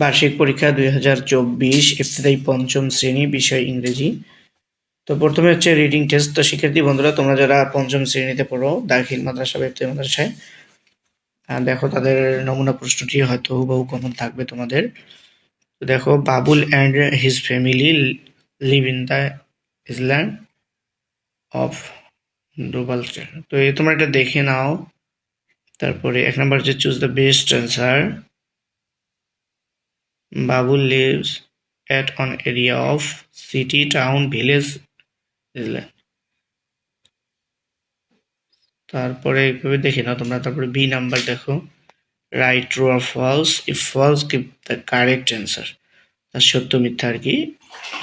বার্ষিক পরীক্ষা দুই হাজার চব্বিশ ইফতেদায়ী পঞ্চম শ্রেণি বিষয় ইংরেজি। তো প্রথমে হচ্ছে রিডিং টেস্ট তো শিক্ষার্থী বন্ধুরা, তোমরা যারা পঞ্চম শ্রেণীতে পড়ো, দাখিল মাদ্রাসা বা ইফতেদায়ী মাদ্রাসায় দেখো তাদের নমুনা প্রশ্নটি হয়তো হুবহু কমন থাকবে তোমাদের। তো দেখো, Babul and his family live in the island of Dobal তো তোমরা এটা দেখে নাও। তারপরে এক নম্বর হচ্ছে choose the best answer Babul lives at an area of city, town, village, island. তারপরে এইভাবে দেখে নাও তোমরা। তারপরে বি নাম্বার দেখো। Write true R false if false give the correct answer তার সত্য মিথ্যা আর কি?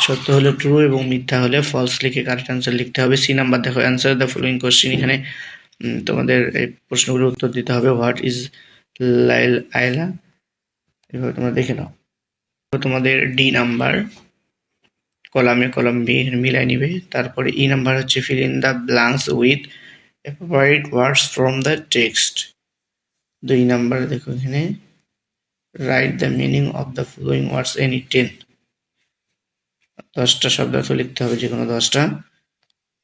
সত্য হলে ট্রু এবং মিথ্যা হলে ফলস লিখে কারেক্ট অ্যান্সার লিখতে হবে। সি নাম্বার দেখো অ্যান্সার দ্য ফলোয়িং কোশ্চেন এখানে তোমাদের এই প্রশ্নগুলোর উত্তর দিতে হবে। হোয়াট ইজ লাইল আইলা এভাবে তোমরা দেখে নাও। তোমাদের ডি নাম্বার কলামে কলাম বি মিলাই নিবে। তারপরে ই নাম্বার হচ্ছে fill in the blanks with appropriate words from the text দুই নাম্বার দেখো এখানে। Write the meaning of the following words any ten দশটা শব্দার্থ লিখতে হবে যে কোনো দশটা।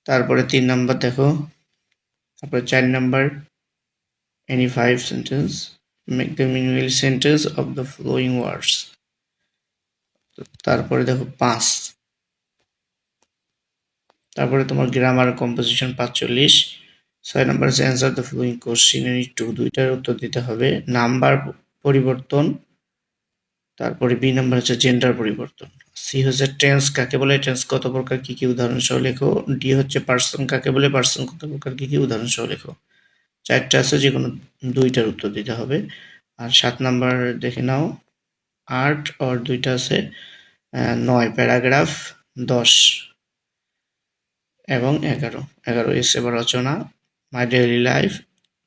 তারপরে তিন নাম্বার দেখো। তারপরে চার number any five sentence make the minimal sentence of the following words তারপরে দেখো পাঁচ। তারপরে তোমার গ্রামার কম্পোজিশন পাঁচচল্লিশ। ছয় নাম্বার হচ্ছে answer the following question two দুইটার উত্তর দিতে হবে। নাম্বার পরিবর্তন। তারপরে বি নাম্বার হচ্ছে জেন্ডার পরিবর্তন। সি হচ্ছে টেন্স কাকে বলে? টেন্স কত প্রকার? কি কি উদাহরণ সহ লেখো। ডি হচ্ছে পার্সন কাকে বলে? পার্সন কত প্রকার? কি কি উদাহরণ সহ লেখো। চারটা আছে যে কোনো দুইটার উত্তর দিতে হবে। আর সাত নাম্বার দেখে নাও। আট আর দুইটা আছে নয় প্যারাগ্রাফ, দশ এবং এগারো। এগারো এসে বা রচনা my daily life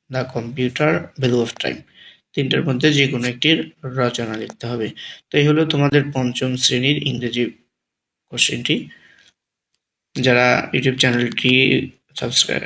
the computer value of time তিনটার মধ্যে যে কোনো একটির রচনা লিখতে হবে। তো এই হলো তোমাদের পঞ্চম শ্রেণির ইংরেজি কোশ্চেনটি যারা ইউটিউব চ্যানেলটি সাবস্ক্রাইব